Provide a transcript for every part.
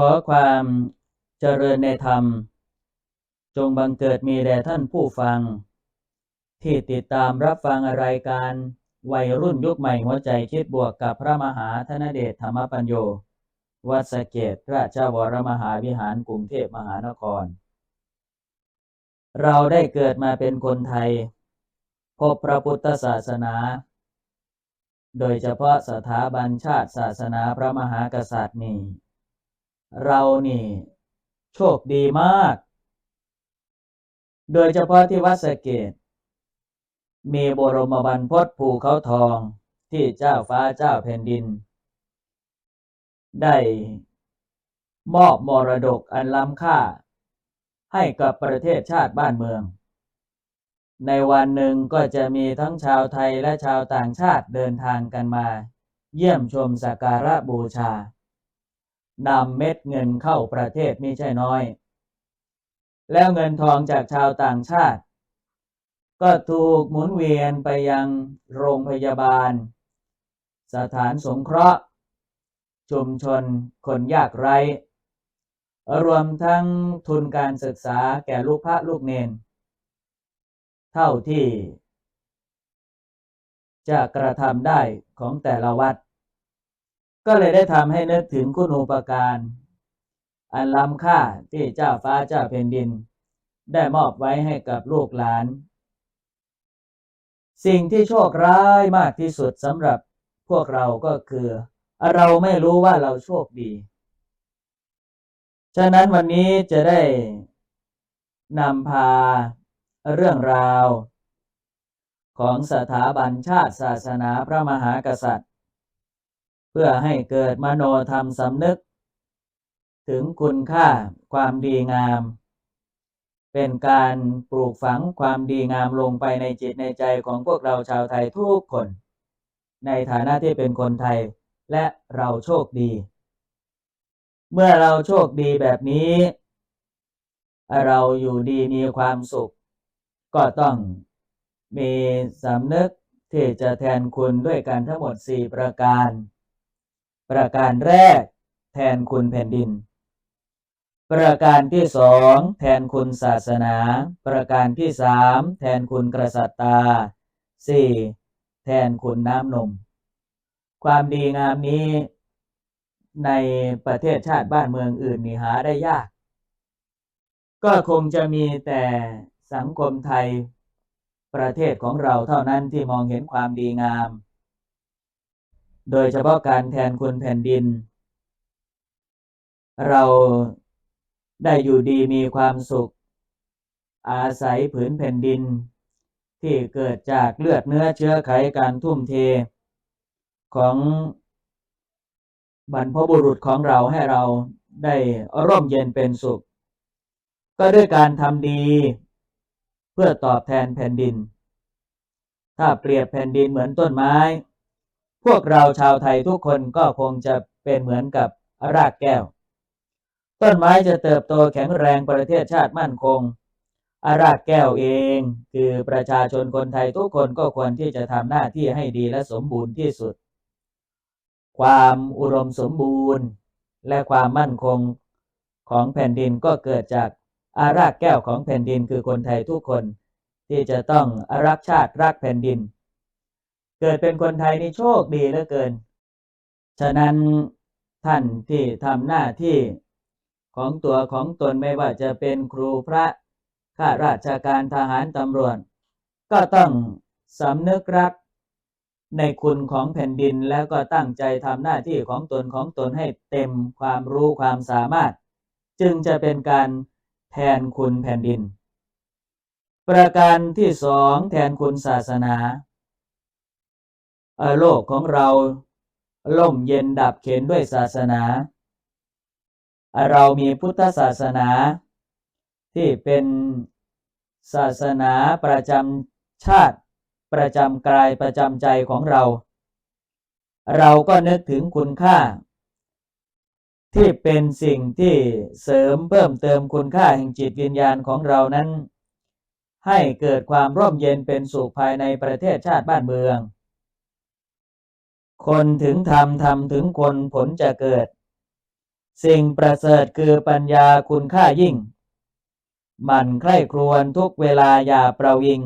ขอความเจริญในธรรม จงบังเกิดมีแด่ท่านผู้ฟัง ที่ติดตามรับฟังรายการวัยรุ่นยุคใหม่หัวใจคิดบวกกับพระมหาธนเดชธรรมปัญโย วัดสเกตราชวรมหาวิหารกรุงเทพมหานคร เราได้เกิดมาเป็นคนไทย พบพระพุทธศาสนา โดยเฉพาะสถาบันชาติศาสนาพระมหากษัตริย์นี่ เรานี่ โชคดีมาก โดยเฉพาะที่วัดสเกต มีบรมบรรพตภูเขาทองที่เจ้าฟ้าเจ้าแผ่นดิน ได้มอบมรดกอันล้ำค่า ให้กับประเทศชาติบ้านเมือง ในวันหนึ่งก็จะมีทั้งชาวไทยและชาวต่างชาติเดินทางกันมา เยี่ยมชมสักการะบูชา นำเม็ดเงินเข้าประเทศไม่ใช่น้อย แล้วเงินทองจากชาวต่างชาติ ก็ถูกหมุนเวียนไปยังโรงพยาบาล สถานสงเคราะห์ ชุมชนคนยากไร้ รวมทั้งทุนการศึกษาแก่ลูกพระลูกเนน เท่าที่จะกระทำได้ของแต่ละวัด ก็เลยได้ทำให้นึกถึงคุณูปการ อันล้ำค่าที่เจ้าฟ้าเจ้าแผ่นดิน ได้มอบไว้ให้กับลูกหลาน สิ่งที่โชคร้ายมากที่สุดสำหรับพวกเราก็คือ เราไม่รู้ว่าเราโชคดี ฉะนั้นวันนี้จะได้นำพาเรื่องราว ของสถาบันชาติศาสนาพระมหากษัตริย์ เพื่อให้เกิดมโนธรรมสำนึก ถึงคุณค่าความดีงาม เป็นการปลูกฝังความดีงามลงไปในจิตในใจของพวกเราชาวไทยทุกคน ในฐานะที่เป็นคนไทยและเราโชคดี เมื่อเราโชคดีแบบนี้ เราอยู่ดีมีความสุข ก็ต้องมีสำนึกที่จะแทนคุณด้วยกันทั้งหมด 4 ประการ ประการแรก แทนคุณแผ่นดิน ประการที่สองแทนคุณศาสนา ประการที่สามแทนคุณกษัตริย์ตาสี่แทนคุณน้ำนม ความดีงามนี้ในประเทศชาติบ้านเมืองอื่นนี่หาได้ยาก ก็คงจะมีแต่สังคมไทยประเทศของเราเท่านั้นที่มองเห็นความดีงาม โดยเฉพาะการแทนคุณแผ่นดิน เราได้อยู่ดีมีความสุข อาศัยผืนแผ่นดิน ที่เกิดจากเลือดเนื้อเชื้อไขการทุ่มเท ของบรรพบุรุษของเราให้เราได้ร่มเย็นเป็นสุข ก็ด้วยการทำดีเพื่อตอบแทนแผ่นดิน ถ้าเปรียบแผ่นดินเหมือนต้นไม้ พวกเราชาวไทยทุกคนก็คงจะเป็นเหมือนกับรากแก้ว ต้นไม้จะเติบโตแข็งแรงประเทศชาติมั่นคง อารากแก้วเอง คือประชาชนคนไทยทุกคนก็ควรที่จะทำหน้าที่ให้ดีและสมบูรณ์ที่สุด ความอุดมสมบูรณ์ และความมั่นคงของแผ่นดินก็เกิดจากอารากแก้วของแผ่นดินคือคนไทยทุกคน ที่จะต้องรักชาติรักแผ่นดิน เกิดเป็นคนไทยนี่โชคดีเหลือเกิน ฉะนั้นท่านที่ทำหน้าที่ของตัวของตนไม่ว่าจะเป็นครูพระข้าราชการทหารตำรวจ ก็ต้องสำนึกรักในคุณของแผ่นดินแล้วก็ตั้งใจทำหน้าที่ของตนของตนให้เต็มความรู้ความสามารถ จึงจะเป็นการแทนคุณแผ่นดิน ประการที่สองแทนคุณศาสนา โลกของเราล่มเย็นดับเข็นด้วยศาสนา เรามีพุทธศาสนา ที่เป็นศาสนาประจำชาติ ประจำกายประจำใจของเรา เราก็นึกถึงคุณค่า ที่เป็นสิ่งที่เสริมเพิ่มเติมคุณค่าแห่งจิตวิญญาณของเรานั้น ให้เกิดความร่มเย็นเป็นสุขภายในประเทศชาติบ้านเมือง คนถึงธรรมธรรมถึงคนผลจะเกิด สิ่งประเสริฐคือปัญญาคุณค่ายิ่ง มันใคร่ครวญทุกเวลาอย่าประวิง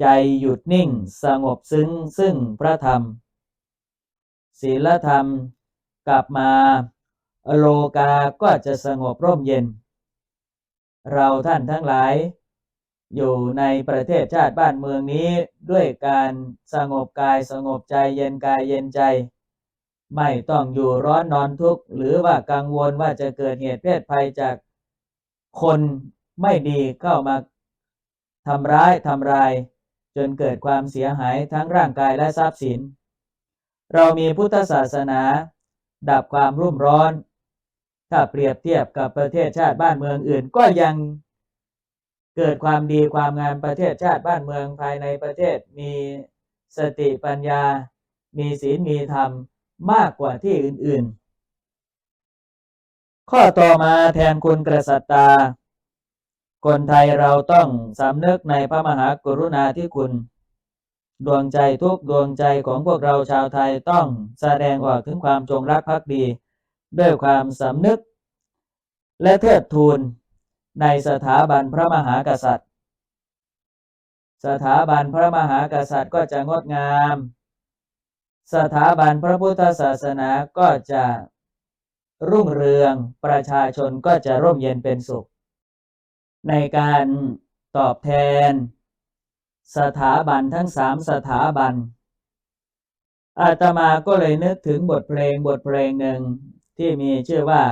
ใจหยุดนิ่งสงบซึ้งซึ่งพระธรรม ศีลธรรมกลับมา โลกาก็จะสงบร่มเย็น เราท่านทั้งหลาย อยู่ในประเทศชาติบ้านเมืองนี้ด้วยการสงบกายสงบใจเย็นกายเย็นใจ ไม่ต้องอยู่ร้อนนอนทุกข์หรือว่ากังวลว่าจะเกิดเหตุเพศภัยจากคนไม่ดีเข้ามาทำร้ายทำลาย จนเกิดความเสียหายทั้งร่างกายและทรัพย์สิน เรามีพุทธศาสนา ดับความรุ่มร้อน ถ้าเปรียบเทียบกับประเทศชาติบ้านเมืองอื่นก็ยัง เกิดความดีความงามประเทศชาติบ้านเมืองภายในประเทศมีสติปัญญา มีศีลมีธรรมมากกว่าที่อื่น ๆ ข้อต่อมาแทนคุณกษัตริาคนไทยเราต้องสำนึกในพระมหากรุณาธิคุณ ดวงใจทุกดวงใจของพวกเราชาวไทยต้องแสดงออกถึงความจงรักภักดี ด้วยความสำนึก และเทิดทูน ในสถาบันพระมหากษัตริย์ สถาบันพระมหากษัตริย์ก็จะงดงาม สถาบันพระพุทธศาสนาก็จะรุ่งเรืองประชาชนก็จะร่มเย็นเป็นสุข ในการตอบแทน สถาบันทั้งสามสถาบัน อาตมาก็เลยนึกถึงบทเพลงบทเพลงหนึ่งที่มีชื่อว่า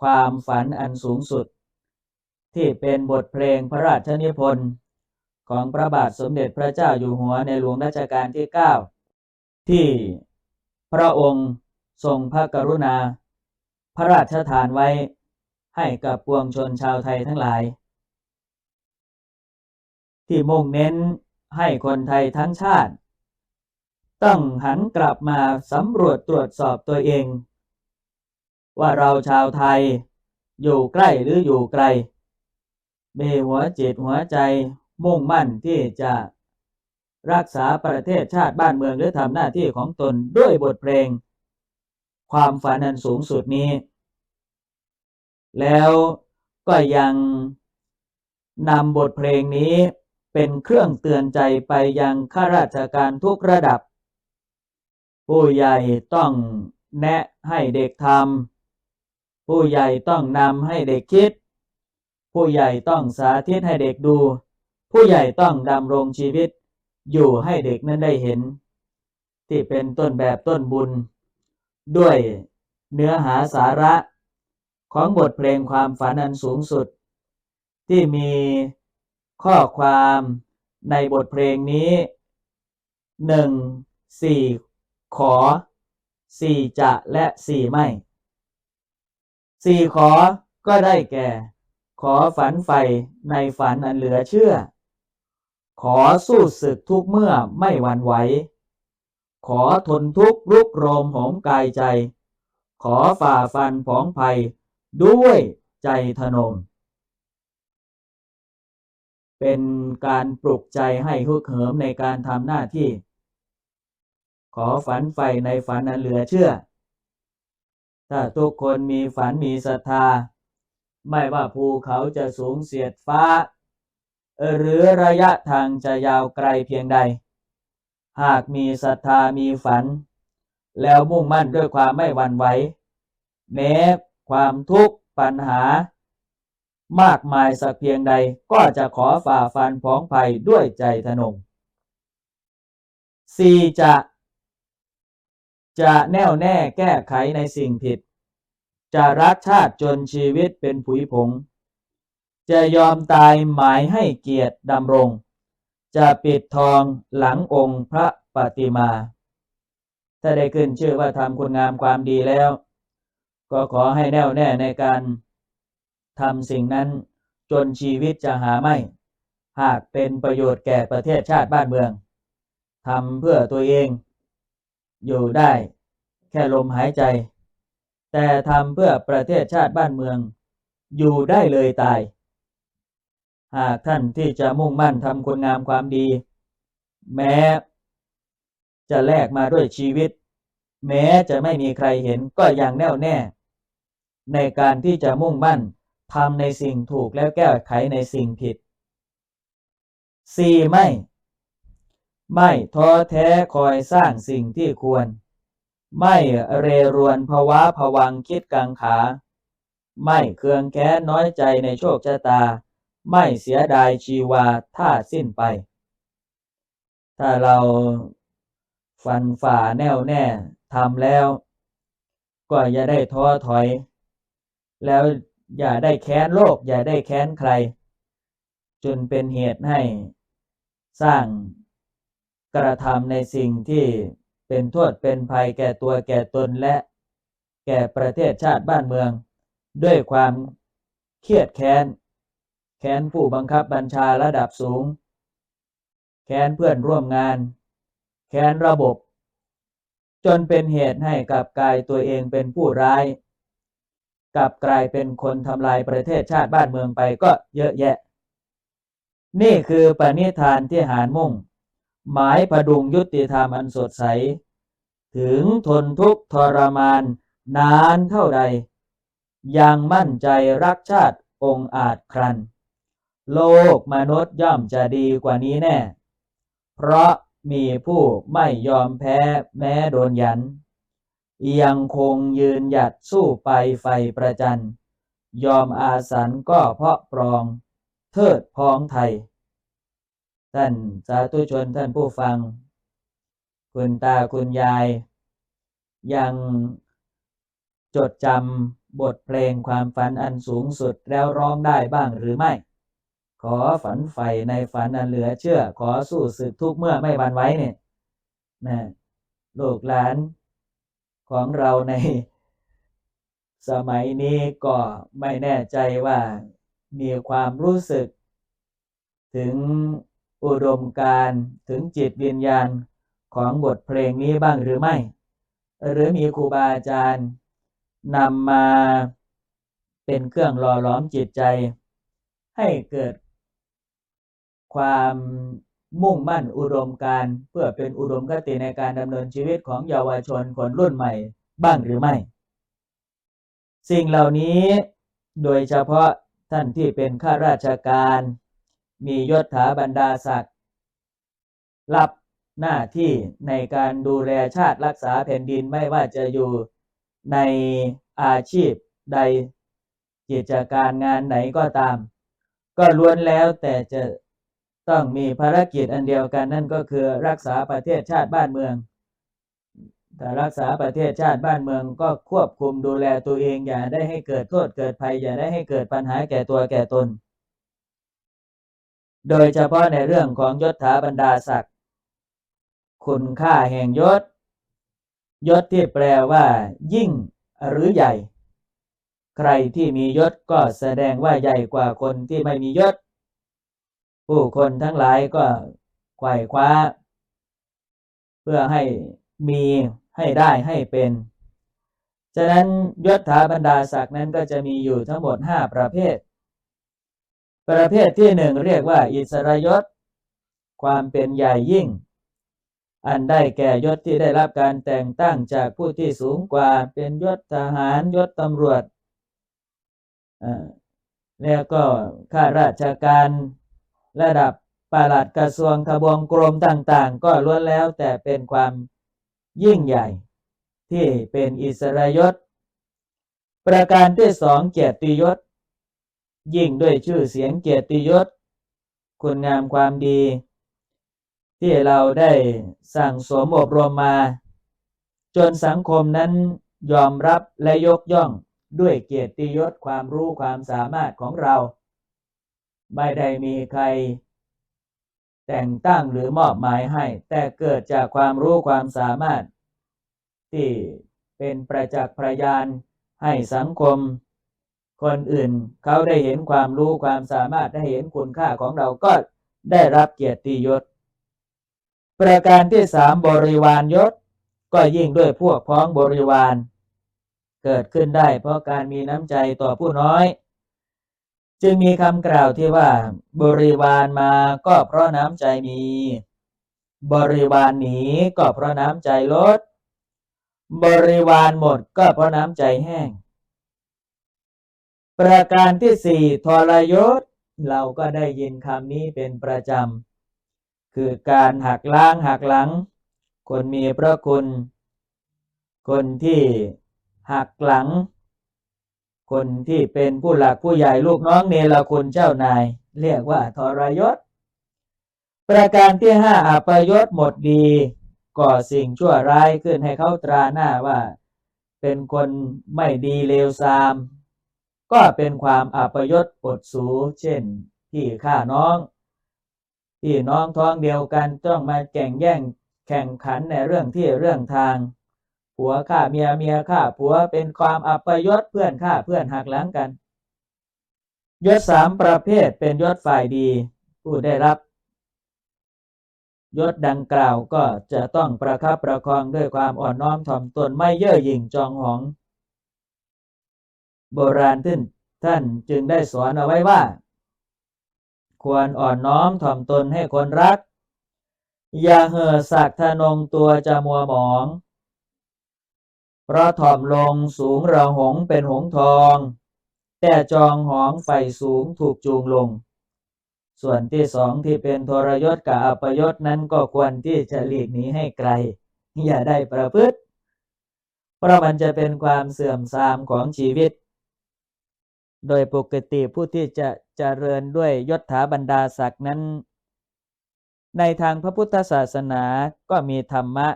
ความฝันอันสูงสุด ที่เป็นบทเพลงพระราชนิพนธ์ของพระบาทสมเด็จพระเจ้าอยู่หัวในหลวงรัชกาลที่ 9 ที่พระองค์ทรงพระกรุณา พระราชทานไว้ให้กับปวงชนชาวไทยทั้งหลาย ที่มุ่งเน้นให้คนไทยทั้งชาติ ต้องหันกลับมาสำรวจตรวจสอบตัวเอง ว่าเราชาวไทยอยู่ใกล้หรืออยู่ไกล มีหัวจิตหัวใจมุ่งมั่นที่จะรักษาประเทศชาติบ้านเมืองหรือทำหน้าที่ของตนด้วยบทเพลง ความฝันอันสูงสุดนี้ แล้วก็ยังนำบทเพลงนี้เป็นเครื่องเตือนใจไปยังข้าราชการทุกระดับ ผู้ใหญ่ต้องแนะให้เด็กทำผู้ใหญ่ต้องนำให้เด็กคิด ผู้ใหญ่ต้องสาธิตให้เด็กดู ผู้ใหญ่ต้องดำรงชีวิต อยู่ให้เด็กนั้นได้เห็น ที่เป็นต้นแบบต้นบุญ ด้วยเนื้อหาสาระของบทเพลงความฝันอันสูงสุด ที่มีข้อความในบทเพลงนี้หนึ่งสี่ขอสี่จะและสี่ไม่สี่ขอก็ได้แก่ ขอฝันใฝ่ในฝันอันเหลือเชื่อ ขอสู้ศึกทุกเมื่อไม่หวั่นไหว ขอทนทุกข์ลุกโรมหอมกายใจ ขอฝ่าฟันผองภัย ด้วยใจทนงเป็นการปลุกใจให้ฮึกเหิมในการทำหน้าที่ ขอฝันใฝ่ในฝันอันเหลือเชื่อ ถ้าทุกคนมีฝันมีศรัทธา ไม่ว่าภูเขาจะสูงเสียดฟ้า หรือระยะทางจะยาวไกลเพียงใด หากมีศรัทธามีฝัน แล้วมุ่งมั่นด้วยความไม่หวั่นไหวแม้ความทุกข์ปัญหา มากมายสักเพียงใดก็จะขอฝ่าฟันพ้องภัยด้วยใจทนงสี่จะ จะแน่วแน่แก้ไขในสิ่งผิด จะรักชาติจนชีวิตเป็นผุยผง จะยอมตายหมายให้เกียรติดำรง จะปิดทองหลังองค์พระปฏิมา ถ้าได้ขึ้นชื่อว่าทำคุณงามความดีแล้ว ก็ขอให้แน่วแน่ในการทำสิ่งนั้นจนชีวิตจะหาไม่ หากเป็นประโยชน์แก่ประเทศชาติบ้านเมืองทำเพื่อตัวเอง อยู่ได้แค่ลมหายใจ แต่ทำเพื่อประเทศชาติบ้านเมือง อยู่ได้เลยตาย หากท่านที่จะมุ่งมั่นทำคุณงามความดี แม้ จะแลกมาด้วยชีวิต แม้จะไม่มีใครเห็นก็ยังแน่วแน่ ในการที่จะมุ่งมั่นทำในสิ่งถูกแล้วแก้ไขในสิ่งผิด 4. ไม่ ไม่ท้อแท้คอยสร้างสิ่งที่ควร ไม่เรรวนภาวะผวังคิดกังขา ไม่เคืองแค้นน้อยใจในโชคชะตา ไม่เสียดายชีวาถ้าสิ้นไป ถ้าเราฟันฝ่าแน่วแน่ทำแล้ว ก็อย่าได้ท้อถอย แล้วอย่าได้แค้นโลก อย่าได้แค้นใคร จนเป็นเหตุให้ สร้างกระทำในสิ่งที่ เป็นโทษเป็นภัยแก่ตัวแก่ตนและ แก่ประเทศชาติบ้านเมือง ด้วยความเครียดแค้น แค้นผู้บังคับบัญชาระดับสูง แค้นเพื่อนร่วมงาน แค้นระบบ จนเป็นเหตุให้กับกายตัวเองเป็นผู้ร้ายกับกลายเป็นคนทำลายประเทศชาติบ้านเมืองไปก็เยอะแยะ นี่คือปณิธานที่หารมุ่ง หมายพดุงยุติธรรมอันสดใส ถึงทนทุกข์ทรมานนานเท่าใด ยังมั่นใจรักชาติองค์อาจครัน โลกมนุษย์ย่อมจะดีกว่านี้แน่ เพราะมีผู้ไม่ยอมแพ้แม้โดนยัน ยังคงยืนหยัดสู้ไปไฟประจัน ยอมอาสันก็เพราะปรอง เทิดพ้องไทย ท่านสาธุชนท่านผู้ฟัง คุณตาคุณยาย ยังจดจำบทเพลงความฝันอันสูงสุดแล้วร้องได้บ้างหรือไม่ ขอฝันใฝ่ในฝันอันเหลือเชื่อ ขอสู้สึกทุกเมื่อไม่บันไว้เนี่ยนะลูกหลานของเราในสมัยนี้ก็ไม่แน่ใจว่ามีความรู้สึกถึง อุดมการถึงจิตวิญญาณของบทเพลงนี้บ้างหรือไม่ หรือมีครูบาอาจารย์นำมาเป็นเครื่องหล่อหลอมจิตใจ ให้เกิด ความมุ่งมั่นอุดมการเพื่อเป็นอุดมคติในการดำเนินชีวิตของเยาวชนคนรุ่นใหม่บ้างหรือไม่ สิ่งเหล่านี้โดยเฉพาะท่านที่เป็นข้าราชการ มียศถาบรรดาศักดิ์รับหน้าที่ในการดูแลชาติรักษาแผ่นดินไม่ว่าจะอยู่ในอาชีพใดกิจการงานไหนก็ตาม ก็ล้วนแล้วแต่จะต้องมีภารกิจอันเดียวกันนั่นก็คือรักษาประเทศชาติบ้านเมืองถ้ารักษาประเทศชาติบ้านเมืองก็ควบคุมดูแลตัวเองอย่าได้ให้เกิดโทษเกิดภัยอย่าได้ให้เกิดปัญหาแก่ตัวแก่ตน โดยเฉพาะในเรื่องของยศถาบรรดาศักดิ์คุณค่าแห่งยศ ยศที่แปลว่า ยิ่งหรือใหญ่ ใครที่มียศก็แสดงว่าใหญ่กว่าคนที่ไม่มียศ ผู้คนทั้งหลายก็ไขว่คว้า เพื่อให้มีให้ได้ให้เป็น ฉะนั้นยศถาบรรดาศักดิ์นั้นก็จะมีอยู่ทั้งหมดห้าประเภท ประเภทที่หนึ่งเรียกว่า อิสรยศ ความเป็นใหญ่ยิ่ง อันได้แก่ยศที่ได้รับการแต่งตั้งจากผู้ที่สูงกว่าเป็นยศทหารยศตำรวจแล้วก็ข้าราชการระดับปลัดกระทรวงทบวงกรมต่างๆ ก็ล้วนแล้วแต่เป็นความยิ่งใหญ่ ที่เป็นอิสรยศ ประการที่สองเกียรติยศ ยิ่งด้วยชื่อเสียงเกียรติยศ คุณงามความดี ที่เราได้สั่งสมอบรมมา จนสังคมนั้นยอมรับและยกย่องด้วยเกียรติยศความรู้ความสามารถของเรา ไม่ได้มีใคร แต่งตั้งหรือมอบหมายให้ แต่เกิดจากความรู้ความสามารถ ที่เป็นประจักษ์พยานให้สังคม คนอื่นเขาได้เห็นความรู้ความสามารถได้เห็นคุณค่าของเราก็ได้รับเกียรติยศ ประการที่สามบริวารยศ ก็ยิ่งด้วยพวกพ้องบริวาร เกิดขึ้นได้เพราะการมีน้ำใจต่อผู้น้อย จึงมีคำกล่าวที่ว่า บริวารมาก็เพราะน้ำใจมี บริวารหนีก็เพราะน้ำใจลด บริวารหมดก็เพราะน้ำใจแห้ง ประการที่สี่ทรยศ เราก็ได้ยินคำนี้เป็นประจำ คือการหักล้างหักหลัง คนมีพระคุณ คนที่หักหลัง คนที่เป็นผู้หลักผู้ใหญ่ลูกน้องเนรคุณเจ้านาย เรียกว่าทรยศ ประการที่ห้าอัปยศหมดดี ก่อสิ่งชั่วร้ายขึ้นให้เขาตราหน้าว่า เป็นคนไม่ดีเลวทราม ก็เป็นความอัปยศอดสูเช่นที่ฆ่าน้องพี่น้องท้องเดียวกันต้องมาแข่งแย่งแข่งขันในเรื่องที่เรื่องทาง ผัวฆ่าเมียเมียฆ่าผัวเป็นความอัปยศเพื่อนฆ่าเพื่อนหักหลังกันยศสามประเภทเป็นยศฝ่ายดี ผู้ได้รับยศดังกล่าวก็จะต้องประคับประคองด้วยความอ่อนน้อมถ่อมตนไม่เย่อหยิ่งจองหอง โบราณท่านท่านจึงได้สอนเอาไว้ว่า ควรอ่อนน้อมถ่อมตนให้คนรัก อย่าเห่อสักทะนงตัวจะมัวหมอง เพราะถ่อมลงสูงระหงเป็นหงทอง แต่จองหองไฟสูงถูกจูงลง ส่วนที่สองที่เป็นทรยศกับอัปยศนั้นก็ควรที่จะหลีกหนีให้ไกล อย่าได้ประพฤติเพราะมันจะเป็นความเสื่อมทรามของชีวิต โดยปกติผู้ที่จะเจริญด้วยยศถาบรรดาศักดิ์นั้น ในทางพระพุทธศาสนาก็มีธรรมะ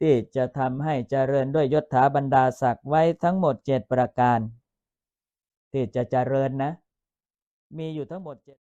ที่จะทำให้เจริญด้วยยศถาบรรดาศักดิ์ไว้ทั้งหมดเจ็ดประการ ที่จะเจริญนะ มีอยู่ทั้งหมดเจ็ด